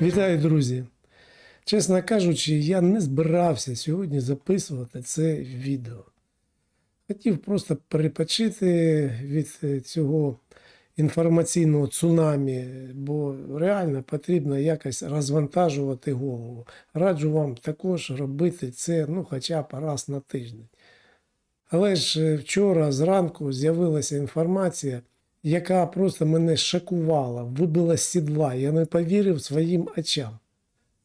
Вітаю, друзі! Чесно кажучи, я не збирався сьогодні записувати це відео. Хотів просто перепочити від е, цього інформаційного цунамі, бо реально потрібно якось розвантажувати голову. Раджу вам також робити це ну, хоча б раз на тиждень. Але ж е, вчора зранку з'явилася інформація, яка просто мене шокувала, вибила сідла. Я не повірив своїм очам.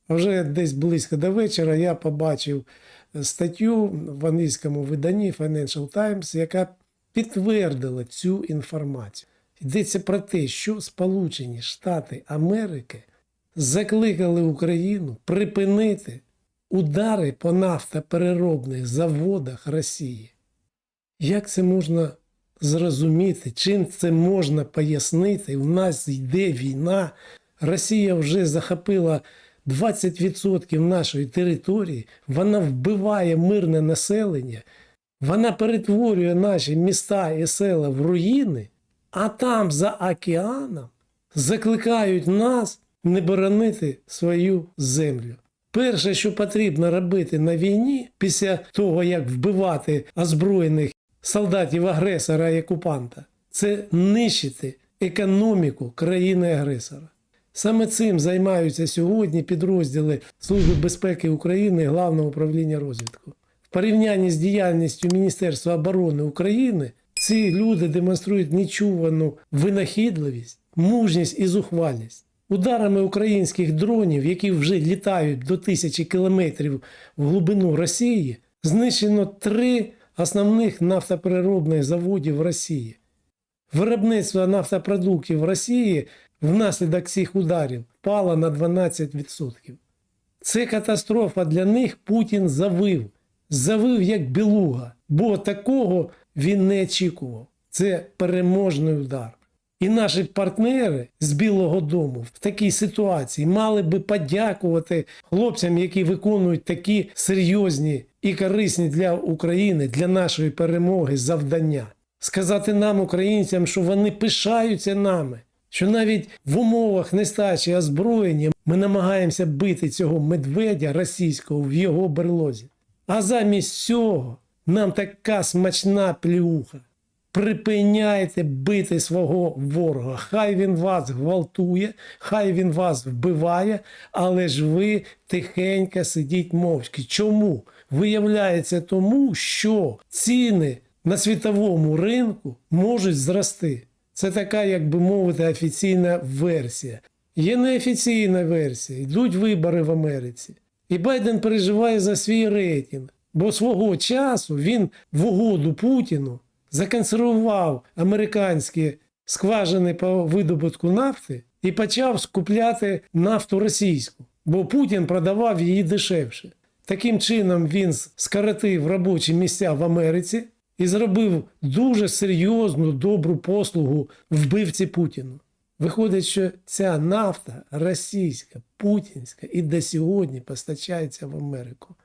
Вже десь близько до вечора я побачив статтю в англійському виданні Financial Times, яка підтвердила цю інформацію. Йдеться про те, що Сполучені Штати Америки закликали Україну припинити удари по нафтопереробних заводах Росії. Як це можна зрозуміти, чим це можна пояснити? У нас йде війна, Росія вже захопила 20% нашої території, вона вбиває мирне населення, вона перетворює наші міста і села в руїни, а там за океаном закликають нас не боронити свою землю. Перше, що потрібно робити на війні, після того, як вбивати озброєних солдатів-агресора і окупанта, це нищити економіку країни-агресора. Саме цим займаються сьогодні підрозділи Служби безпеки України Главного управління розвідку. В порівнянні з діяльністю Міністерства оборони України ці люди демонструють нечувану винахідливість, мужність і зухвальність. Ударами українських дронів, які вже літають до тисячі кілометрів в глибину Росії, знищено три основних нафтопереробних заводів Росії. Виробництво нафтопродуктів в Росії внаслідок цих ударів впало на 12%. Це катастрофа для них Путін завив. Завив як білуга, бо такого він не очікував. Це переможний удар. І наші партнери з Білого Дому в такій ситуації мали би подякувати хлопцям, які виконують такі серйозні і корисні для України, для нашої перемоги завдання. Сказати нам, українцям, що вони пишаються нами, що навіть в умовах нестачі озброєння ми намагаємося бити цього медведя російського в його берлозі. А замість цього нам така смачна плюха. Припиняйте бити свого ворога. Хай він вас гвалтує, хай він вас вбиває, але ж ви тихенько сидіть мовчки. Чому? Виявляється тому, що ціни на світовому ринку можуть зрости. Це така, як би мовити, офіційна версія. Є неофіційна версія, йдуть вибори в Америці. І Байден переживає за свій рейтинг, бо свого часу він в угоду Путіну законсервував американські скважини по видобутку нафти і почав скупляти нафту російську, бо Путін продавав її дешевше. Таким чином він скоротив робочі місця в Америці і зробив дуже серйозну добру послугу вбивці Путіну. Виходить, що ця нафта російська, путінська і до сьогодні постачається в Америку.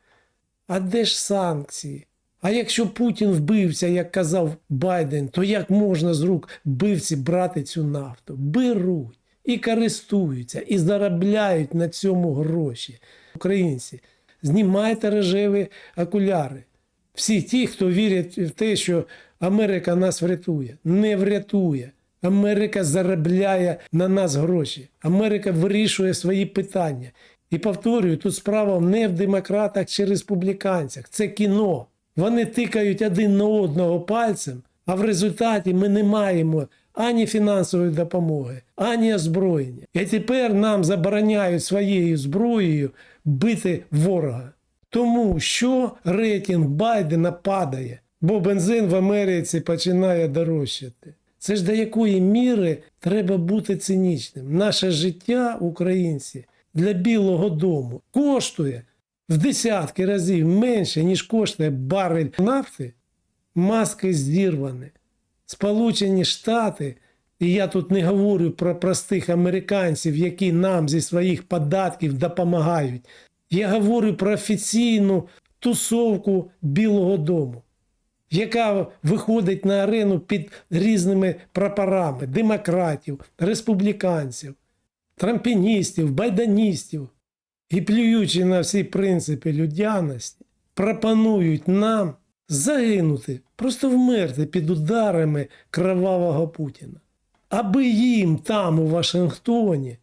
А де ж санкції? А якщо Путін вбився, як казав Байден, то як можна з рук вбивці брати цю нафту? Беруть і користуються, і заробляють на цьому гроші. Українці, знімайте рожеві окуляри. Всі ті, хто вірять в те, що Америка нас врятує, не врятує. Америка заробляє на нас гроші. Америка вирішує свої питання. І повторюю, тут справа не в демократах чи республіканцях. Це кіно. Вони тикають один на одного пальцем, а в результаті ми не маємо ані фінансової допомоги, ані озброєння. І тепер нам забороняють своєю зброєю бити ворога. Тому що рейтинг Байдена падає, бо бензин в Америці починає дорожчати. Це ж до якої міри треба бути цинічним? Наше життя, українці, для Білого Дому коштує в десятки разів менше, ніж коштує барель нафти, маски зірвані. Сполучені Штати, і я тут не говорю про простих американців, які нам зі своїх податків допомагають. Я говорю про офіційну тусовку Білого Дому, яка виходить на арену під різними прапорами демократів, республіканців. трампіністів, байданістів і плюючи на всі принципи людяності, пропонують нам загинути, просто вмерти під ударами кровавого Путіна, аби їм там, у Вашингтоні,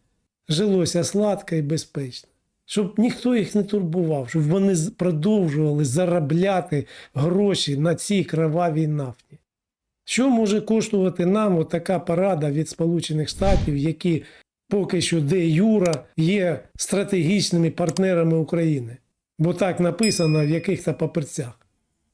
жилося сладко і безпечно, щоб ніхто їх не турбував, щоб вони продовжували заробляти гроші на цій кровавій нафті. Що може коштувати нам така порада від Сполучених Штатів, які поки що де Юра є стратегічними партнерами України? Бо так написано в яких-то паперцях.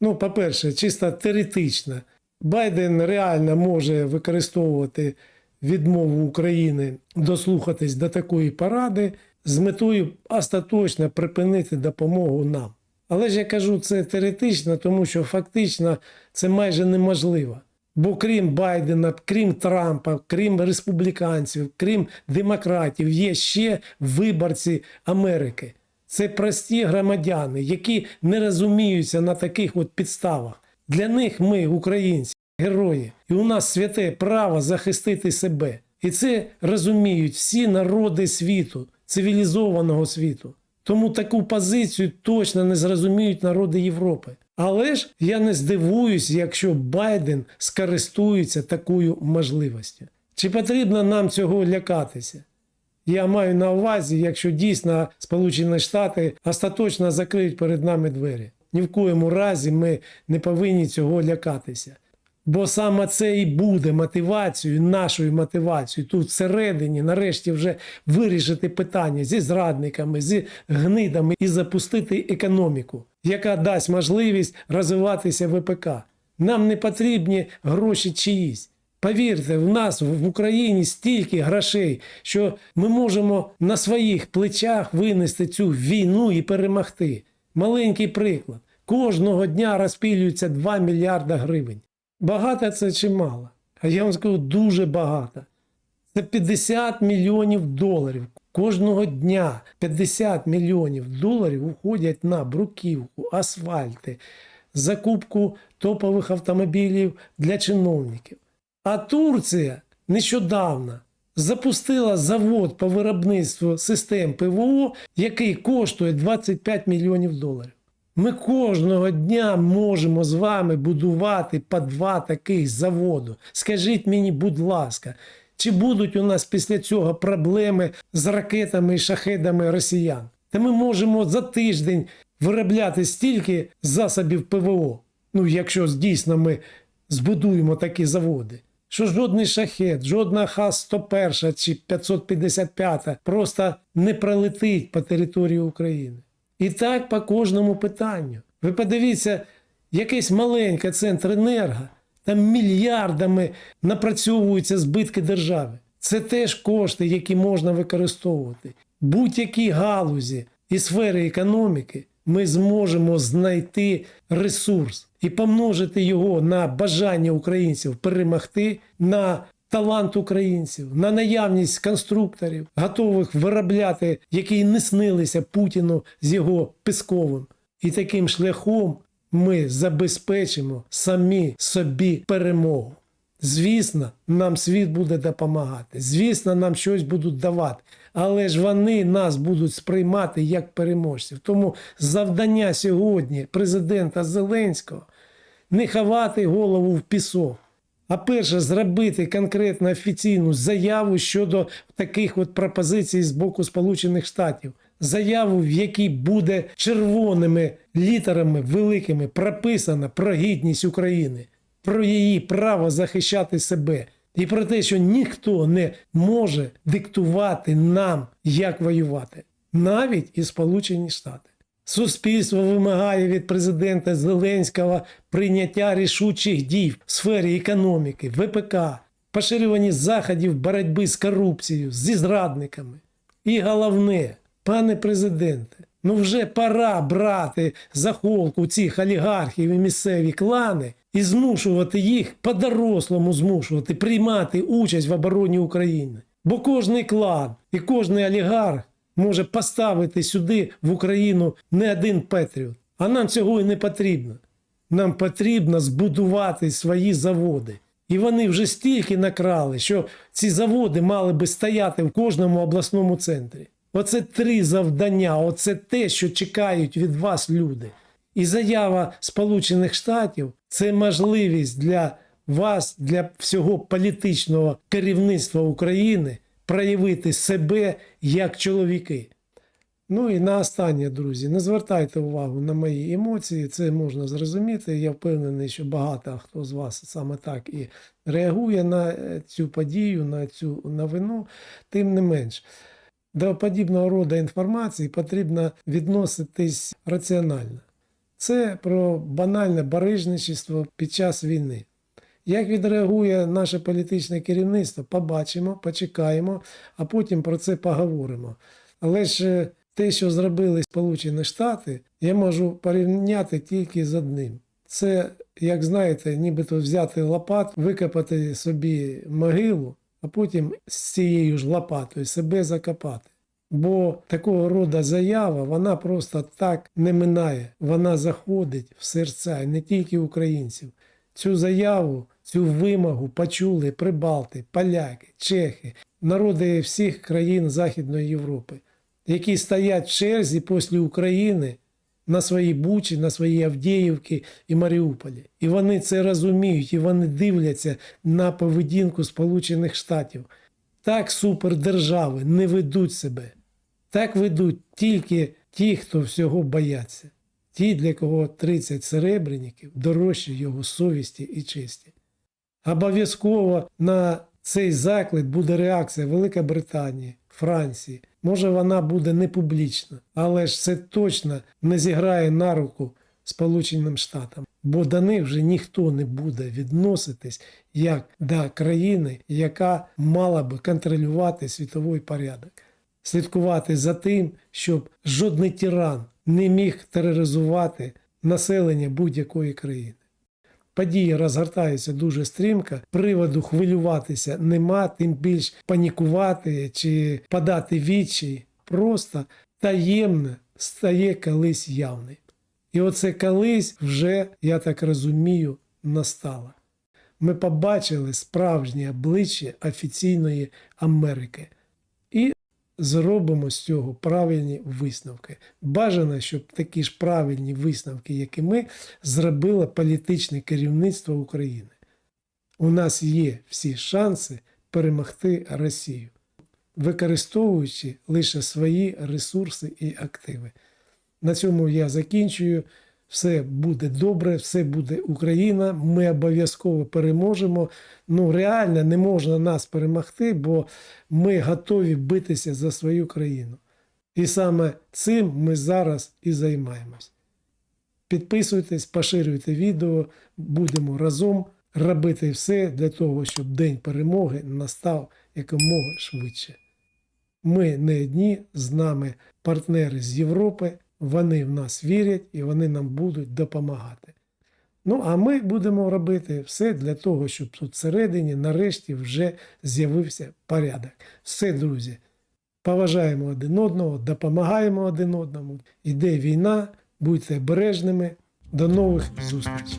Ну, по-перше, чисто теоретично, Байден реально може використовувати відмову України дослухатись до такої поради з метою остаточно припинити допомогу нам. Але ж я кажу це теоретично, тому що фактично це майже неможливо. Бо крім Байдена, крім Трампа, крім республіканців, крім демократів, є ще виборці Америки. Це прості громадяни, які не розуміються на таких от підставах. Для них ми, українці, герої, і у нас святе право захистити себе. І це розуміють всі народи світу, цивілізованого світу. Тому таку позицію точно не зрозуміють народи Європи. Але ж я не здивуюсь, якщо Байден скористується такою можливістю. Чи потрібно нам цього лякатися? Я маю на увазі, якщо дійсно Сполучені Штати остаточно закриють перед нами двері. Ні в коєму разі ми не повинні цього лякатися. Бо саме це і буде мотивацією, нашою мотивацією тут всередині, нарешті, вже вирішити питання зі зрадниками, зі гнидами і запустити економіку, яка дасть можливість розвиватися ВПК. Нам не потрібні гроші чиїсь. Повірте, в нас в Україні стільки грошей, що ми можемо на своїх плечах винести цю війну і перемогти. Маленький приклад. Кожного дня розпілюється 2 мільярда гривень. Багато це чи мало? А я вам скажу дуже багато. Це 50 мільйонів доларів. Кожного дня 50 мільйонів доларів уходять на бруківку, асфальти, закупку топових автомобілів для чиновників. А Турція нещодавно запустила завод по виробництву систем ПВО, який коштує 25 мільйонів доларів. Ми кожного дня можемо з вами будувати по два таких заводу. Скажіть мені, будь ласка, чи будуть у нас після цього проблеми з ракетами і шахедами росіян? Та ми можемо за тиждень виробляти стільки засобів ПВО. Ну, якщо дійсно ми збудуємо такі заводи. Що жодний шахет, жодна Х-101 чи 555 просто не пролетить по території України. І так по кожному питанню. Ви подивіться, якийсь маленький центр енерго, там мільярдами напрацьовуються збитки держави. Це теж кошти, які можна використовувати. Будь-які галузі і сфери економіки ми зможемо знайти ресурс і помножити його на бажання українців перемогти, на талант українців, на наявність конструкторів, готових виробляти, які не снилися Путіну з його Песковим. І таким шляхом ми забезпечимо самі собі перемогу. Звісно, нам світ буде допомагати. Звісно, нам щось будуть давати. Але ж вони нас будуть сприймати як переможців. Тому завдання сьогодні президента Зеленського не ховати голову в пісок, а перше зробити конкретно офіційну заяву щодо таких от пропозицій з боку Сполучених Штатів. Заяву, в якій буде червоними літерами великими прописано про гідність України, про її право захищати себе і про те, що ніхто не може диктувати нам, як воювати, навіть і Сполучені Штати. Суспільство вимагає від президента Зеленського прийняття рішучих дій в сфері економіки, ВПК, поширювання заходів боротьби з корупцією, зі зрадниками. І головне, пане президенте, ну вже пора брати за холку цих олігархів і місцеві клани і змушувати їх по-дорослому змушувати приймати участь в обороні України. Бо кожний клан і кожний олігарх може поставити сюди в Україну не один Петріот. А нам цього і не потрібно. Нам потрібно збудувати свої заводи І вони вже стільки накрали, що ці заводи мали би стояти в кожному обласному центрі. Оце три завдання, оце те, що чекають від вас люди. І заява Сполучених Штатів це можливість для вас, для всього політичного керівництва України проявити себе як чоловіки. Ну і на останнє, друзі, не звертайте увагу на мої емоції, це можна зрозуміти. Я впевнений, що багато хто з вас саме так і реагує на е, цю подію, на цю новину. Тим не менш, до подібного роду інформації потрібно відноситись раціонально. Це про банальне барижничество під час війни. Як відреагує наше політичне керівництво, побачимо, почекаємо, а потім про це поговоримо. Але ж е, те, що зробили Сполучені Штати, я можу порівняти тільки з одним. Це, як знаєте, нібито взяти лопат, викопати собі могилу, а потім з цією ж лопатою себе закопати. Бо такого роду заява, вона просто так не минає, вона заходить в серця не тільки українців. Цю заяву, цю вимогу почули прибалти, поляки, чехи, народи всіх країн Західної Європи, які стоять в черзі після України на свої Бучі, на свої Авдіївки і Маріуполі. І вони це розуміють, і вони дивляться на поведінку Сполучених Штатів. Так супердержави не ведуть себе. Так ведуть тільки ті, хто всього бояться. Ті, для кого 30 серебряників дорожче його совісті і честі. Обов'язково на цей заклик буде реакція Великобританії, Франції. Може, вона буде не публічна, але ж це точно не зіграє на руку Сполученим Штатам, бо до них вже ніхто не буде відноситись як до країни, яка мала би контролювати світовий порядок, слідкувати за тим, щоб жодний тиран не міг тероризувати населення будь-якої країни. Події розгортаються дуже стрімко, приводу хвилюватися нема, тим більш панікувати чи подати відчай. Просто таємно стає колись явний. І оце колись вже, я так розумію, настало. Ми побачили справжнє обличчя офіційної Америки. Зробимо з цього правильні висновки. Бажано, щоб такі ж правильні висновки, як і ми, зробило політичне керівництво України. У нас є всі шанси перемогти Росію, використовуючи лише свої ресурси і активи. На цьому я закінчую. Все буде добре, все буде Україна. Ми обов'язково переможемо. Ну, реально не можна нас перемогти, бо ми готові битися за свою країну. І саме цим ми зараз і займаємось. Підписуйтесь, поширюйте відео, будемо разом робити все для того, щоб День перемоги настав якомога швидше. Ми не одні, з нами партнери з Європи, вони в нас вірять і вони нам будуть допомагати. Ну, а ми будемо робити все для того, щоб тут всередині нарешті вже з'явився порядок. Все, друзі, поважаємо один одного, допомагаємо один одному. Іде війна, будьте обережними. До нових зустрічей!